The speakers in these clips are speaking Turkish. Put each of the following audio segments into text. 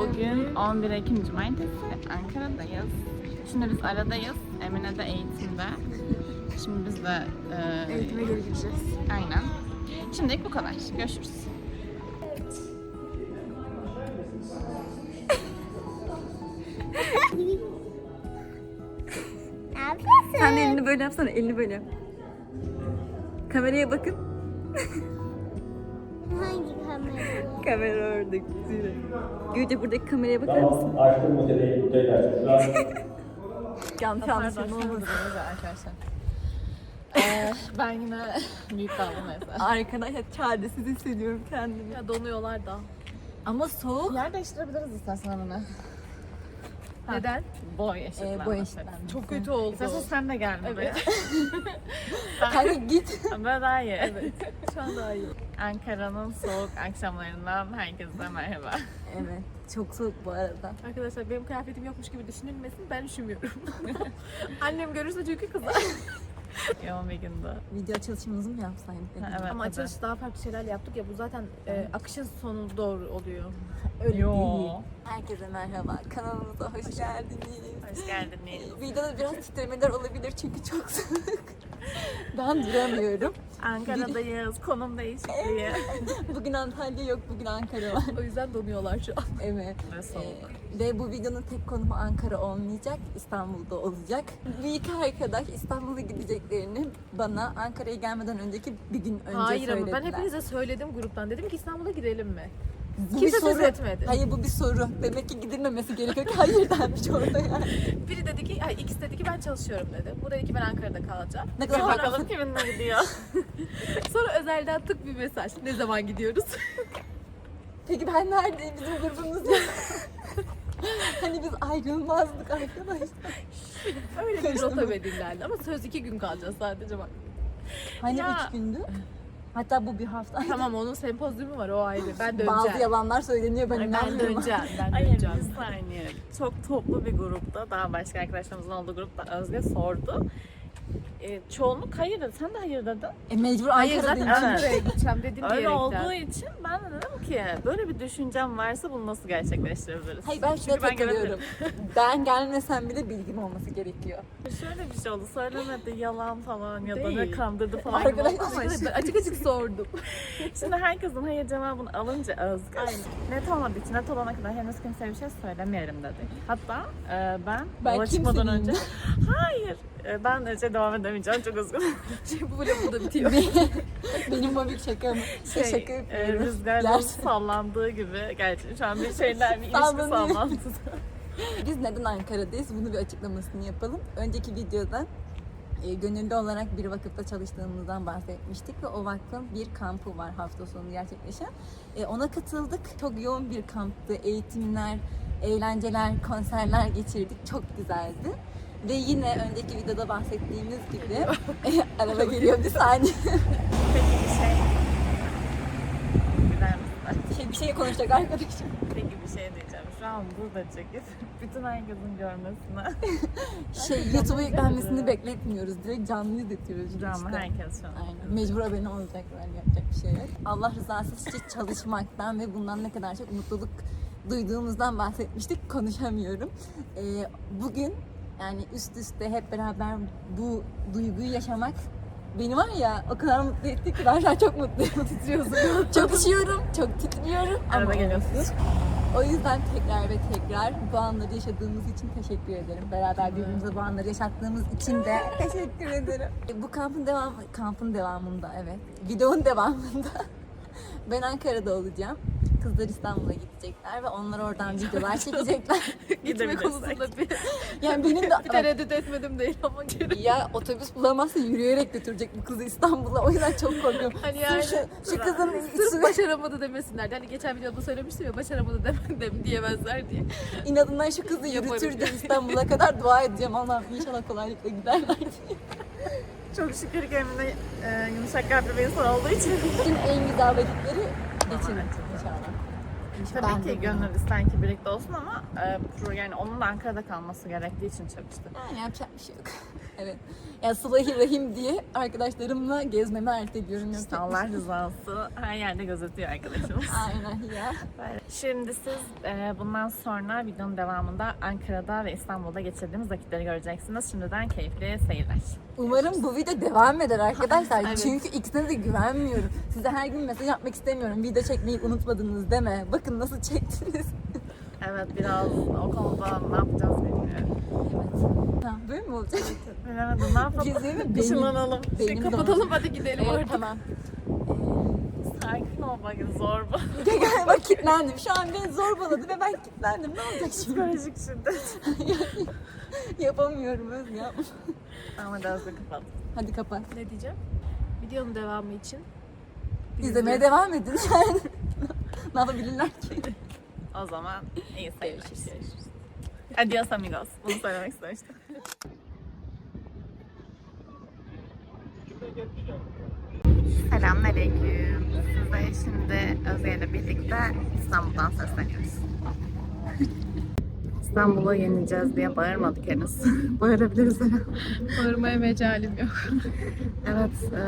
Bugün 11 Ekim Cumartesi. Ankara'dayız. Şimdi biz aradayız. Emine de eğitimde. Şimdi biz de e, Eğitime geri gideceğiz. Aynen. Şimdilik bu kadar. Görüşürüz. Ne yapıyorsun? Sen de elini böyle yapsana, elini böyle yap. Kameraya bakın. Kamera orada. Güzel. Gülce buradaki kameraya bakar mısın? Tamam, açtım bu an Yanlış anlaşılma olmasın. arkadaşlar. Ee, ben yine büyük daldım mesela. Arkadaşlar çaresiz hissediyorum kendimi. Ya donuyorlar da. Ama soğuk. Yer değiştirebiliriz istersen Emine. Neden? Boy eşitlenmesi. Ee, boy eşitlenmesi. Çok kötü oldu. İstersen sen de gel buraya. Kanka git. Böyle daha iyi. Evet. Şu an daha iyi. Ankara'nın soğuk akşamlarından herkese merhaba. Evet. Çok soğuk bu arada. Arkadaşlar benim kıyafetim yokmuş gibi düşünülmesin. Ben üşümüyorum. Annem görürse çünkü kızar. Yoğun bir gündü. Video açılışımızı mı yapsaydık? Ha, evet, Ama tabii. açılış daha farklı şeylerle yaptık ya. Bu zaten e, akışın sonu doğru oluyor. Öyle Yo. değil. Herkese merhaba. Kanalımıza hoş geldiniz. Hoş geldiniz. Videoda biraz titremeler olabilir çünkü çok soğuk. ben duramıyorum. Ankara'dayız. Konum değişikliği. Bugün Antalya yok, bugün Ankara var. O yüzden donuyorlar şu an. Evet. Ve soğuk. Ee, ve bu videonun tek konumu Ankara olmayacak, İstanbul'da olacak. Bir iki arkadaş İstanbul'a gideceklerini bana Ankara'ya gelmeden önceki bir gün önce Hayır ama söylediler. ben hepinize söyledim gruptan. Dedim ki İstanbul'a gidelim mi? Bu kimse bir söz soru. etmedi. Hayır bu bir soru. Demek ki gidilmemesi gerekiyor ki hayır denmiş orada yani. Biri dedi ki, ay ikisi dedi ki ben çalışıyorum dedi. Bu dedi ki ben Ankara'da kalacağım. Ne kadar bakalım haklısın. kiminle gidiyor. Sonra özelden attık bir mesaj. Ne zaman gidiyoruz? Peki ben neredeyim? Bizim grubumuz yok. hani biz ayrılmazdık arkadaşlar. Öyle bir Karıştırma. rota belirlendi. Ama söz iki gün kalacağız sadece bak. Hani Ya. üç gündü. Hatta bu bir hafta. Tamam onun sempozyumu var o ayrı. Ben döneceğim. Bazı yalanlar söyleniyor ben Ay, ben inanmıyorum. döneceğim. Ben Hayır döneceğim. bir saniye. Çok toplu bir grupta, daha başka arkadaşlarımızın olduğu grupta Özge sordu. E, çoğunluk hayır dedi. Sen de hayır dedin. E mecbur Hayır zaten Ankara'dayım. Evet. Ankara'ya gideceğim dedim Öyle diyerekten. olduğu için ben de dedim ki böyle bir düşüncem varsa bunu nasıl gerçekleştirebiliriz? Hayır ben şuna Çünkü takılıyorum. Ben gelmesem bile bilgim olması gerekiyor. Şöyle bir şey oldu. Söylemedi yalan falan ya da ne kandırdı falan. Gibi oldu ama Ama ben açık açık sordum. Şimdi herkesin hayır cevabını alınca Özgür net olmadığı için net olana kadar henüz kimseye bir şey söylemeyelim dedik. Hatta e, ben, Ben yola çıkmadan önce hayır ben önce devam edemeyeceğim çok üzgünüm. Şey, bu bile burada bitiyor. Benim mobil şakam. Şey, şaka e, rüzgarların sallandığı gibi gerçi şu an bir şeyler bir ilişki sallantısı. Biz neden Ankara'dayız? Bunu bir açıklamasını yapalım. Önceki videoda e, gönüllü olarak bir vakıfta çalıştığımızdan bahsetmiştik ve o vakfın bir kampı var hafta sonu gerçekleşen. E, ona katıldık. Çok yoğun bir kamptı. Eğitimler, eğlenceler, konserler geçirdik. Çok güzeldi. Ve yine önceki videoda bahsettiğimiz gibi araba geliyor bir saniye. Peki bir şey Gider misin? Şey, bir şey konuşacak arkadaşım. Peki bir şey diyeceğim. Şu an burada çekip bütün herkesin görmesine. Şey YouTube'a yüklenmesini bekletmiyoruz. Direkt canlı izletiyoruz. Ama işte. herkes şu an. Aynen. Mecbur abone olacaklar. Yapacak bir şey yok. Allah rızası için çalışmaktan ve bundan ne kadar çok mutluluk duyduğumuzdan bahsetmiştik. Konuşamıyorum. Ee, bugün yani üst üste hep beraber bu duyguyu yaşamak beni var ya o kadar mutlu etti ki ben şu an çok mutluyum. Titriyorsun. çok üşüyorum, çok titriyorum. Arada ama geliyorsun. O yüzden tekrar ve tekrar bu anları yaşadığımız için teşekkür ederim. Beraber birbirimize bu anları yaşattığımız için de teşekkür ederim. E, Bu kampın devam kampın devamında evet. Videonun devamında ben Ankara'da olacağım. Kızlar İstanbul'a gidecekler ve onlar oradan videolar çekecekler. Gitme konusunda bir, Yani benim de tereddüt etmedim değil ama geri. ya otobüs bulamazsa yürüyerek götürecek bu kızı İstanbul'a. O yüzden çok korkuyorum. Hani Sırf yani şu, şu kızın Sırf içine başaramadı demesinler. Hani geçen videoda söylemiştim ya başaramadı dem dem diyemezler diye. inadından şu kızı yürütür de. İstanbul'a kadar dua edeceğim. Allah'ım inşallah kolaylıkla giderler diye. Çok şükür ki Emine e, yumuşak kalpli bir insan olduğu için. Bütün en güzel vakitleri geçirin inşallah. Tabii Ben ki gönül ister ki birlikte olsun ama e, yani onun da Ankara'da kalması gerektiği için çalıştı. Yani yapacak bir şey yok. Evet. Ya Sıla-i Rahim diye arkadaşlarımla gezmemi erteliyorum. İşte. Allah rızası her yerde gözetiyor arkadaşımız. Aynen ya. Şimdi siz e, bundan sonra videonun devamında Ankara'da ve İstanbul'da geçirdiğimiz vakitleri göreceksiniz. Şimdiden keyifli seyirler. Umarım bu video devam eder arkadaşlar. Evet. Çünkü ikisine de güvenmiyorum. Size her gün mesaj atmak istemiyorum. Video çekmeyi unutmadınız deme. Bakın nasıl çektiniz. Evet biraz o konuda ne yapacağız bilmiyorum. Tamam, böyle mi olacak? Bilemedim ne yapalım? Değil mi? Işınlanalım. Şey, Kapatalım hadi gidelim Evet, artık. tamam. Sakin ol bak zor bu. Galiba kilitlendim. Şu an beni zorbaladı ve ben kilitlendim. Ne olacak şimdi? Psikolojik şiddet. Yapamıyorum Öz ya. Ama hadi özü kapat. Hadi kapat. Ne diyeceğim? Videonun devamı için İzlemeye devam edin yani. ne yapabilirler ki? O zaman iyi seyirler. Adios amigos. Bunu söylemek istemiştim. Selamünaleyküm. Size şimdi Özge ile birlikte İstanbul'dan sesleniyoruz. İstanbul'u yeneceğiz diye bağırmadık henüz. Bağırabiliriz bağırmaya mecalim yok. Evet, e,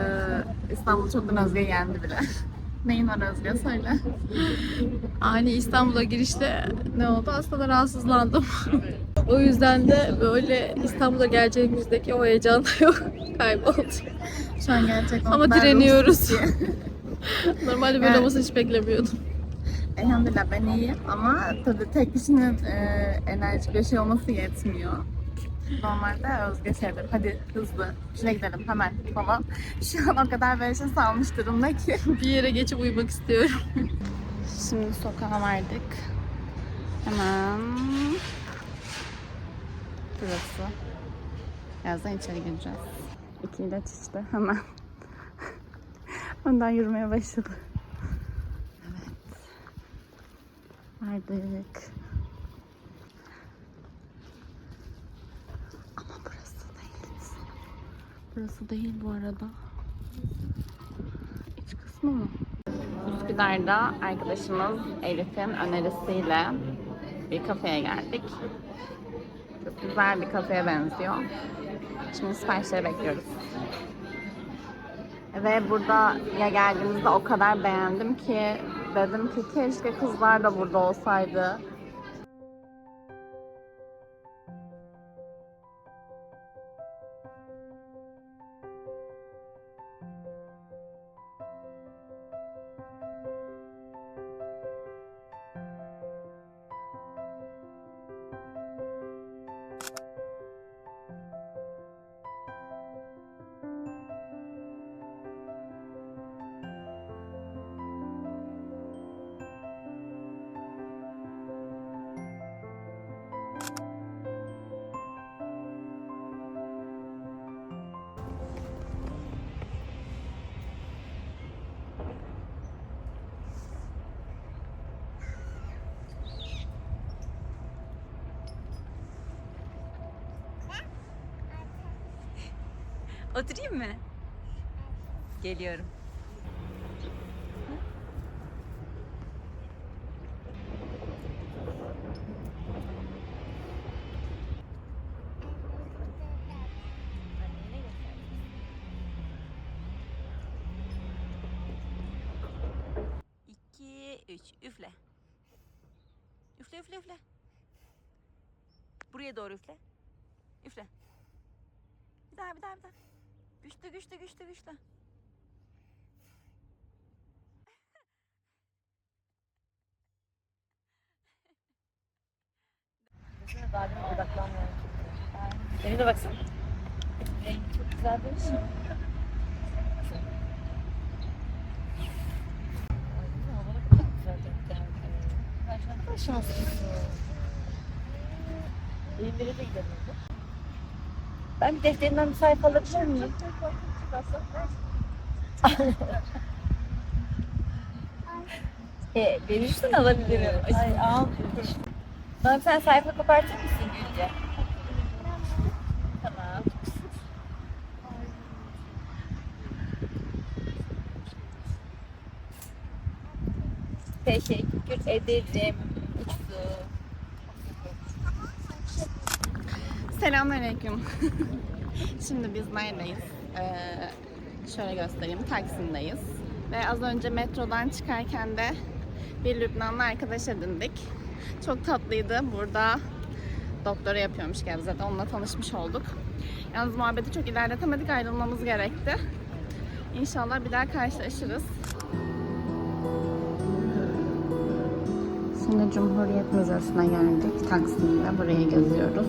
İstanbul çoktan Özge yendi bile. Neyin var Özge söyle. Ani İstanbul'a girişte ne oldu? Aslında rahatsızlandım. o yüzden de böyle İstanbul'a geleceğimizdeki o heyecan da yok. Kayboldu. Şu an gerçekten Ama direniyoruz. Normalde böyle Evet. olmasını hiç beklemiyordum. Elhamdülillah ben iyiyim ama tabii tek kişinin e, enerjik bir şey olması yetmiyor. Normalde Özge şeydir, hadi hızlı, şuraya gidelim hemen falan. Şu an o kadar böyle şey salmış durumda ki. Bir yere geçip uyumak istiyorum. Şimdi sokağa vardık. Hemen burası. Birazdan içeri gireceğiz. İki ilaç işte hemen. Önden yürümeye başladı. Evet. Vardık. Ama burası değil. Burası değil bu arada. İç kısmı mı? Üsküdar'da arkadaşımız Elif'in önerisiyle bir kafeye geldik. Çok güzel bir kafeye benziyor. Şimdi siparişleri bekliyoruz. Ve burada ya geldiğimizde o kadar beğendim ki dedim ki keşke kızlar da burada olsaydı. Oturayım mı? Geliyorum. İki, üç. Üfle. Üfle, üfle, üfle. Buraya doğru üfle. Üfle. Bir daha, bir daha, bir daha. Güçlü, güçlü, güçlü, güçlü. Beni de baksana. Güzel değil mi? Ben bir defterinden bir sayfa alabilir miyim? e, verirsin alabilirim. Ay al. Bana tane sayfa kopartır mısın Gülce? Teşekkür ederim. Uçtu. Selamünaleyküm. Şimdi biz neredeyiz? Ee, şöyle göstereyim. Taksim'deyiz. Ve az önce metrodan çıkarken de bir Lübnanlı arkadaş edindik. Çok tatlıydı. Burada doktora yapıyormuş Gebze'de. Onunla tanışmış olduk. Yalnız muhabbeti çok ilerletemedik. Ayrılmamız gerekti. İnşallah bir daha karşılaşırız. Şimdi Cumhuriyet Müzesi'ne geldik. Taksim'de. Burayı geziyoruz.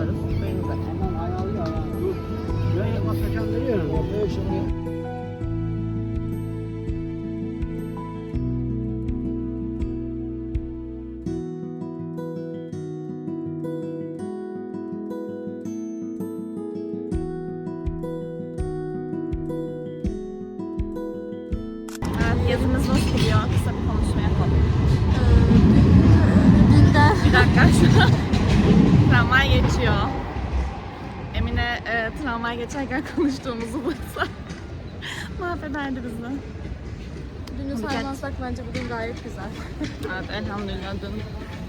Gidiyoruz. geçerken konuştuğumuzu bulsa mahvederdi bizi. Dünü saymasak bence bugün gayet güzel. evet elhamdülillah dün.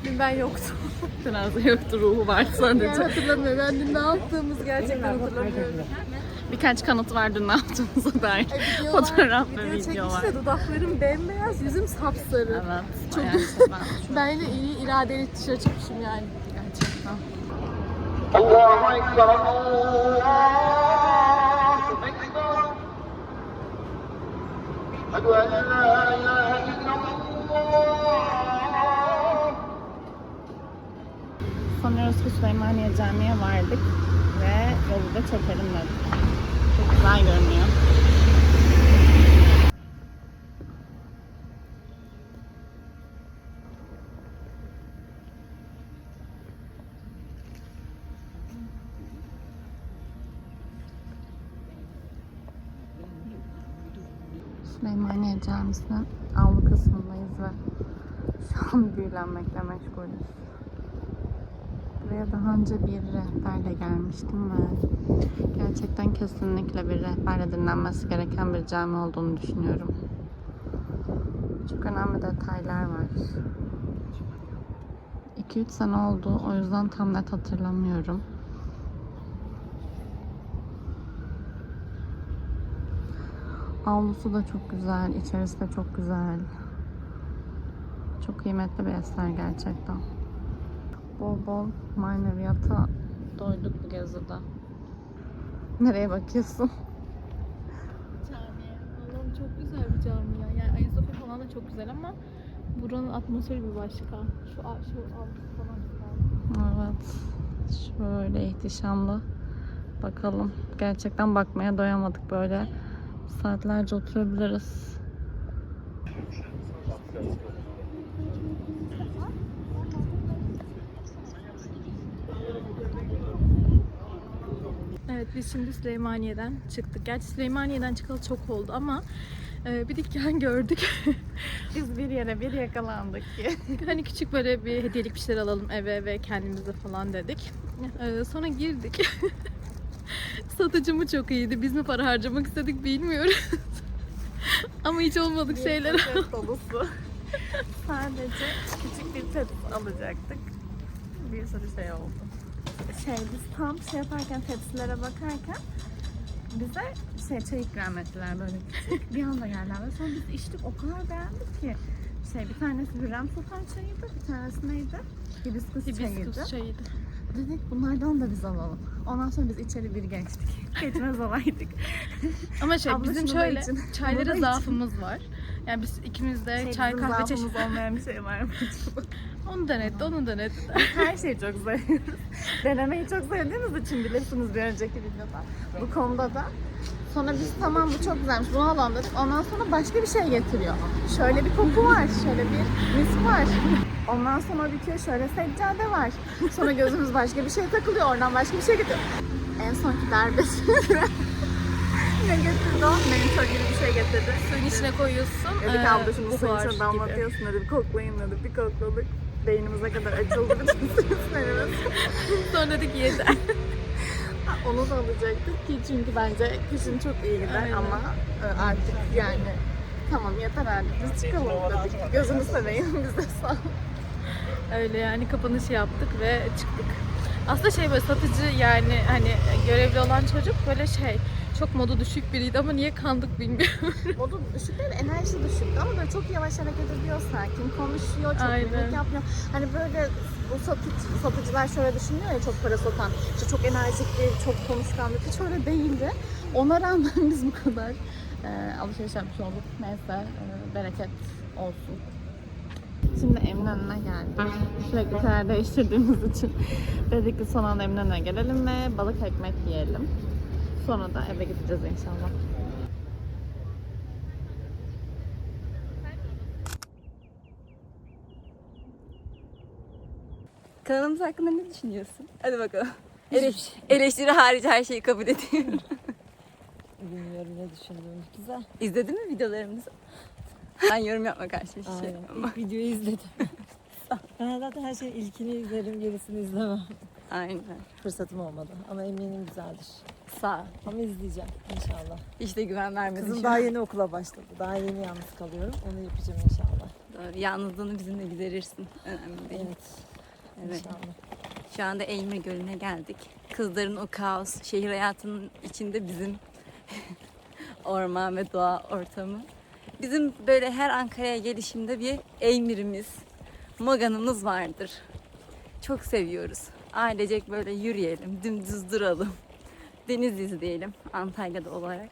Dün ben yoktum. Biraz yoktu ruhu var sadece. Ben hatırlamıyorum. Ben dün ne yaptığımızı gerçekten hatırlamıyorum. Birkaç kanıt var dün ne yaptığımıza dair. E, Fotoğraf ve video, video var. Video dudaklarım bembeyaz, yüzüm sapsarı. Evet. Şey, çok ben yine iyi iradeli dışarı çıkmışım yani. Gerçekten. Allahu Ekber, أشهد أن لا إله إلا الله Sanıyoruz ki Süleymaniye Camii'ye vardık ve yolu da çekelim dedik. Çok güzel görünüyor. Süleymaniye Camisi'nin avlu kısmındayız ve şu an büyülenmekle meşgulüz. Buraya daha önce bir rehberle gelmiştim ve gerçekten kesinlikle bir rehberle dinlenmesi gereken bir cami olduğunu düşünüyorum. Çok önemli detaylar var. 2-3 sene oldu o yüzden tam net hatırlamıyorum. Avlusu da çok güzel, içerisi de çok güzel. Çok kıymetli bir eser gerçekten. Bol bol maneviyata doyduk bu gezide. Nereye bakıyorsun? Cami. Allah'ım çok güzel bir cami ya. Yani Ayasofya falan da çok güzel ama buranın atmosferi bir başka. Şu şu avlusu falan güzel. Evet. Şöyle ihtişamlı. Bakalım. Gerçekten bakmaya doyamadık böyle. Saatlerce oturabiliriz. Evet biz şimdi Süleymaniye'den çıktık. Gerçi Süleymaniye'den çıkalı çok oldu ama e, bir dükkan gördük. Biz bir yere bir yakalandık ki. hani küçük böyle bir hediyelik bir şeyler alalım eve ve kendimize falan dedik. E, sonra girdik. Satıcı mı çok iyiydi. Biz mi para harcamak istedik bilmiyoruz. ama hiç olmadık şeyler. Poşet dolusu. Sadece küçük bir tepsi alacaktık. Bir sürü şey oldu. Şey biz tam şey yaparken tepsilere bakarken bize şey çay ikram ettiler böyle küçük. bir anda geldiler ve sonra biz içtik o kadar beğendik ki. Şey bir tanesi Hürrem Sultan çayıydı, bir tanesi neydi? Hibiskus çayıydı. Hibiskus çayıydı. Dedik bunlardan da biz alalım. Ondan sonra biz içeri bir geçtik. Geçmez olaydık. Ama şey Abla bizim şöyle için. Çaylara zaafımız var. Yani biz ikimiz de Şey, çay bizim kahve çeşit. zaafımız olmayan bir şey var mı? Onu denetti, onu denetti. Her şeyi çok seviyoruz. Denemeyi çok sevdiğimiz için bilirsiniz bir önceki videoda. Bu konuda da. Sonra biz tamam bu çok güzelmiş bunu alalım dedik. Ondan sonra başka bir şey getiriyor. Şöyle bir koku var, şöyle bir mis var. Ondan sonra bitiyor şöyle seccade var. Sonra gözümüz başka bir şey takılıyor. Oradan başka bir şey getiriyor. En sonki darbesi. ne getirdi o? Mentor gibi bir şey getirdi. Suyun içine koyuyorsun. Dedik eee, abla şunu suyun içine damlatıyorsun dedi. Koklayın dedi. Bir kokladık. Beynimize kadar açıldı bütün sinirlerimiz. Sonra dedik yeter. Onu da alacaktık ki çünkü bence kışın çok iyi gider Aynen. ama e, artık yani tamam yeter artık biz çıkalım dedik. Gözünü seveyim biz de sağ. Öyle yani kapanışı yaptık ve çıktık. Aslında şey böyle satıcı yani hani görevli olan çocuk böyle şey çok modu düşük biriydi ama niye kandık bilmiyorum. Modu düşük değil enerjisi düşüktü ama böyle çok yavaş hareket ediyor sakin konuşuyor çok yemek yapmıyor. Hani böyle bu satıcı, satıcılar şöyle düşünüyor ya çok para satan işte çok enerjikli çok konuşkan hiç öyle değildi. Ona rağmen biz bu kadar e, alışveriş yapmış olduk. Neyse e, bereket olsun. Şimdi Eminönü'ne geldik. Sürekli karar değiştirdiğimiz için dedik ki son anda Eminönü'ne gelelim ve balık ekmek yiyelim. Sonra da eve gideceğiz inşallah. Kanalımız hakkında ne düşünüyorsun? Hadi bakalım. Eleş- eleştiri harici her şeyi kabul ediyorum. Bilmiyorum ne düşündüğüm. Güzel. İzledin mi videolarımızı? Ben yorum yapma karşı bir şey. Aynen. İlk videoyu izledim. ben zaten her şeyin ilkini izlerim, gerisini izlemem. aynen. Fırsatım olmadı ama eminim güzeldir. Sağ ol. Ama izleyeceğim inşallah. Hiç de güven vermedin Kızım şu daha an. yeni okula başladı. Daha yeni yalnız kalıyorum. Onu yapacağım inşallah. Doğru. Yalnızlığını bizimle giderirsin. Önemli değil. Evet. Evet. İnşallah. Şu anda Eymir Gölü'ne geldik. Kızların o kaos, şehir hayatının içinde bizim orman ve doğa ortamı. Bizim böyle her Ankara'ya gelişimde bir Eymir'imiz, Mogan'ımız vardır. Çok seviyoruz. Ailecek böyle yürüyelim, dümdüz duralım. Deniz izleyelim Antalya'da olarak.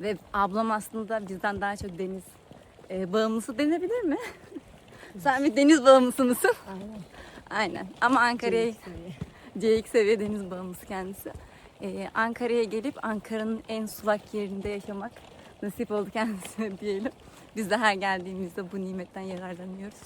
Ve ablam aslında bizden daha çok deniz e, bağımlısı denebilir mi? Sen bir deniz bağımlısı mısın? Aynen. Aynen. Ama Ankara'ya. C2 seviye deniz bağımlısı kendisi. Ee, Ankara'ya gelip Ankara'nın en sulak yerinde yaşamak nasip oldu kendisine diyelim. Biz de her geldiğimizde bu nimetten yararlanıyoruz.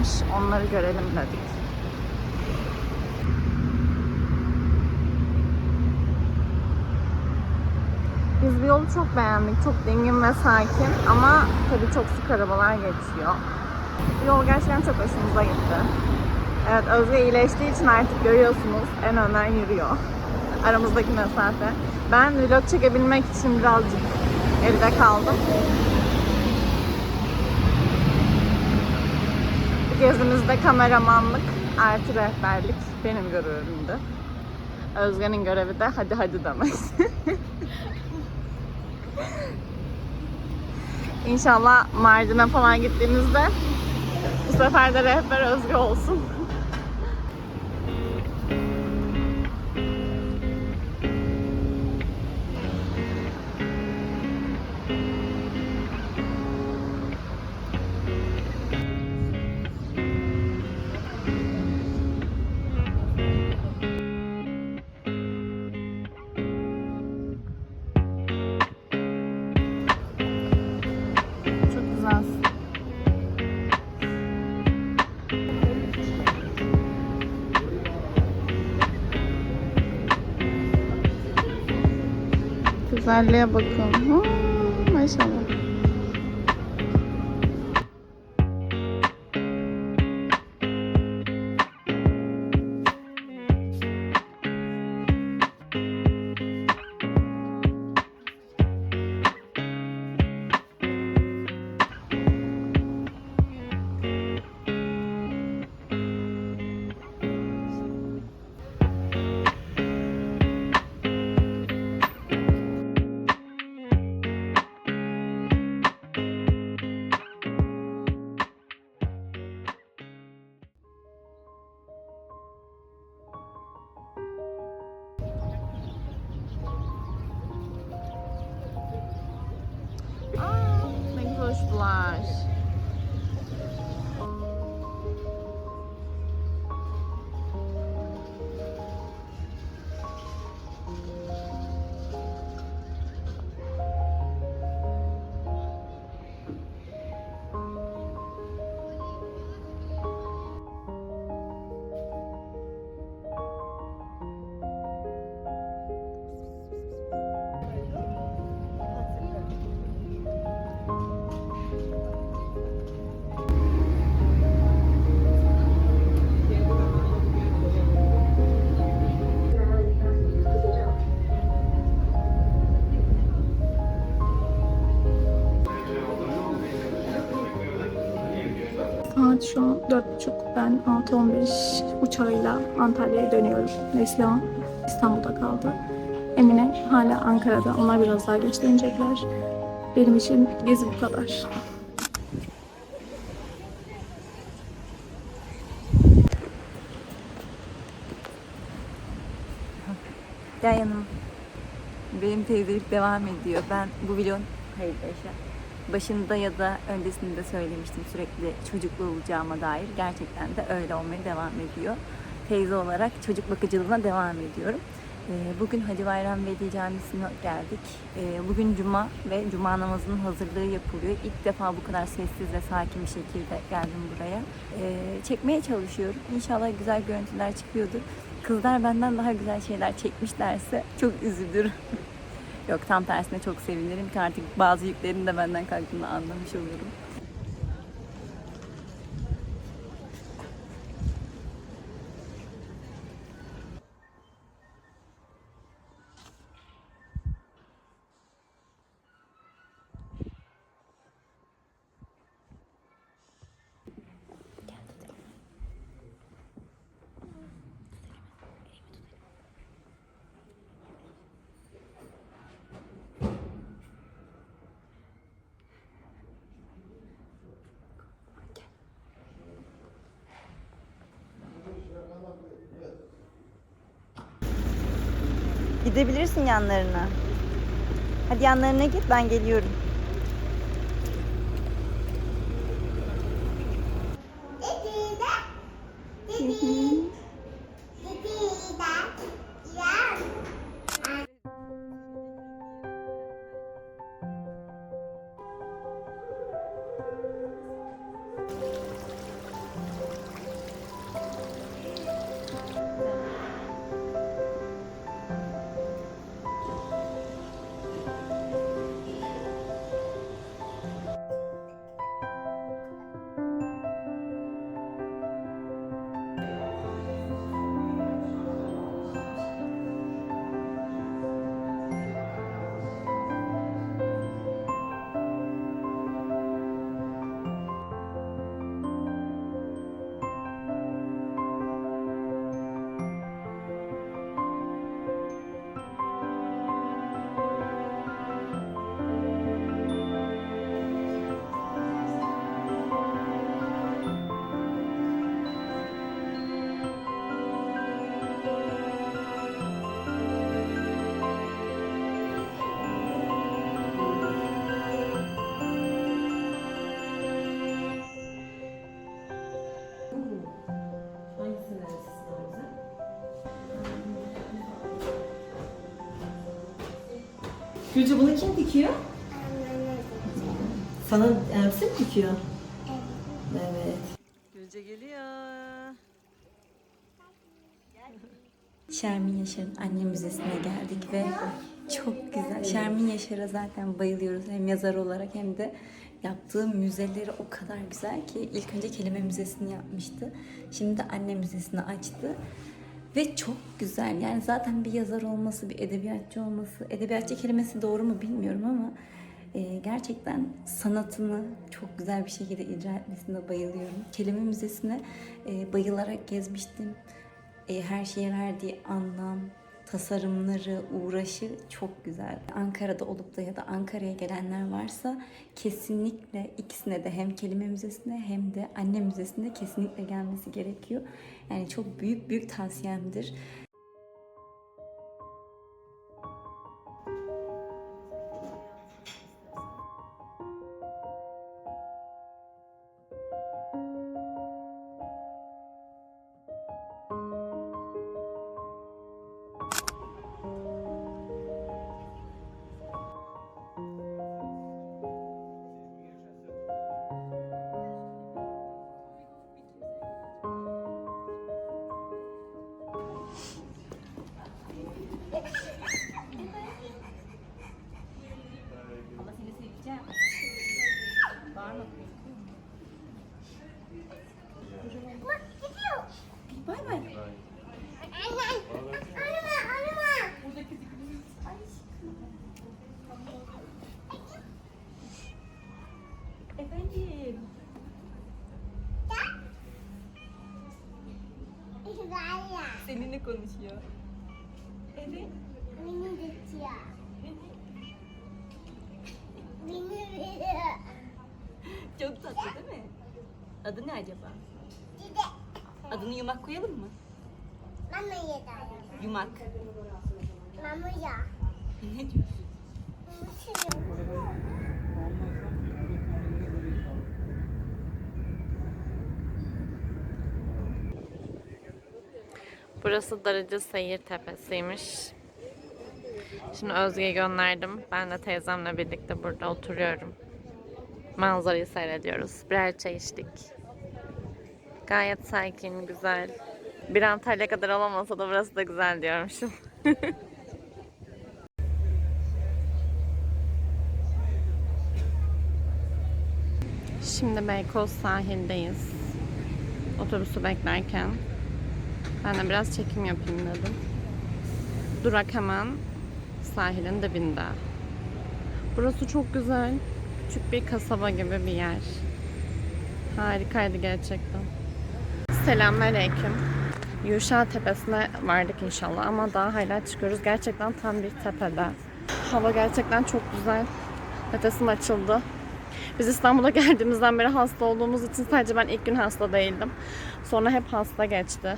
Varmış. Onları görelim dedik. Biz bu yolu çok beğendik. Çok dingin ve sakin ama tabii çok sık arabalar geçiyor. Yol gerçekten çok hoşumuza gitti. Evet Özge iyileştiği için artık görüyorsunuz en önden yürüyor. Aramızdaki mesafe. Ben vlog çekebilmek için birazcık geride kaldım. Bu gezimizde kameramanlık artı rehberlik benim görevimdi. Özge'nin görevi de hadi hadi demek. İnşallah Mardin'e falan gittiğimizde bu sefer de rehber Özge olsun. Güzelliğe bakın. Ha, maşallah. Blanche. Saat şu an 4.30. Ben 6.15 uçağıyla Antalya'ya dönüyorum. Neslihan İstanbul'da kaldı. Emine hala Ankara'da. Onlar biraz daha geç dönecekler. Benim için gezi bu kadar. Gel yanıma. Benim teyzelik devam ediyor. Ben bu vlogun hayır yaşa. Başında ya da öncesinde söylemiştim sürekli çocuklu olacağıma dair. Gerçekten de öyle olmaya devam ediyor. Teyze olarak çocuk bakıcılığına devam ediyorum. Ee, Bugün Hacı Bayram Veli Camisi'ne geldik. Ee, Bugün Cuma ve Cuma namazının hazırlığı yapılıyor. İlk defa bu kadar sessiz ve sakin bir şekilde geldim buraya. Ee, Çekmeye çalışıyorum. İnşallah güzel görüntüler çıkıyordur. Kızlar benden daha güzel şeyler çekmişlerse çok üzülürüm. Yok tam tersine çok sevinirim ki artık bazı yüklerin de benden kalktığını anlamış olurum. Gidebilirsin yanlarına. Hadi yanlarına git ben geliyorum. Gülce bunu kim dikiyor? Sana elbise mi dikiyor? Evet. Gülce geliyor. Şermin Yaşar'ın anne müzesine geldik ve çok güzel. Şermin Yaşar'a zaten bayılıyoruz hem yazar olarak hem de yaptığı müzeleri o kadar güzel ki ilk önce kelime müzesini yapmıştı. Şimdi de anne müzesini açtı. Ve çok güzel. Yani zaten bir yazar olması, bir edebiyatçı olması, edebiyatçı kelimesi doğru mu bilmiyorum ama e, gerçekten sanatını çok güzel bir şekilde icra etmesine bayılıyorum. Kelime müzesine e, bayılarak gezmiştim. E, her şeye verdiği anlam, tasarımları, uğraşı çok güzel. Ankara'da olup da ya da Ankara'ya gelenler varsa kesinlikle ikisine de hem kelime müzesine hem de anne müzesine kesinlikle gelmesi gerekiyor. Yani çok büyük büyük tavsiyemdir. Konuşuyor. Evet. Beni geçiyor. Beni veriyor. Çok tatlı değil mi? Adı ne acaba? Gide. Adını yumak koyalım mı? Mama yedi. Yumak. Mama ya. Ne diyorsun? Burası Darıcı Seyir Tepesi'ymiş. Şimdi Özge'yi gönderdim. Ben de teyzemle birlikte burada oturuyorum. Manzarayı seyrediyoruz. Birer çay içtik. Gayet sakin, güzel. Bir Antalya kadar olamasa da burası da güzel diyormuşum. Şimdi Beykoz sahildeyiz. Otobüsü beklerken. Ben de biraz çekim yapayım dedim. Durak hemen sahilin dibinde. Burası çok güzel. Küçük bir kasaba gibi bir yer. Harikaydı gerçekten. Selamünaleyküm. Yuşa Tepesi'ne vardık inşallah ama daha hala çıkıyoruz. Gerçekten tam bir tepede. Hava gerçekten çok güzel. Nefesim açıldı. Biz İstanbul'a geldiğimizden beri hasta olduğumuz için sadece ben ilk gün hasta değildim. Sonra hep hasta geçti.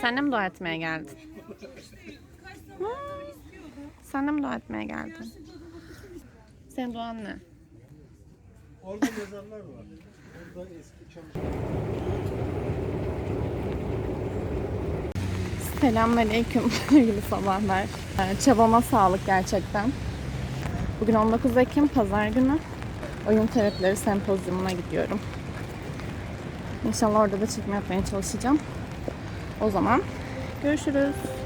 Sen de mi dua etmeye geldin? Hmm. Sen de mi dua etmeye geldin? Senin duan ne? Orada mezarlar var. Orada eski çamaşır. Selamünaleyküm sevgili sabahlar. Ee, Çabama sağlık gerçekten. Bugün 19 Ekim Pazar günü. Oyun terapileri sempozyumuna gidiyorum. İnşallah orada da çekim yapmaya çalışacağım. O zaman görüşürüz.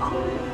Benim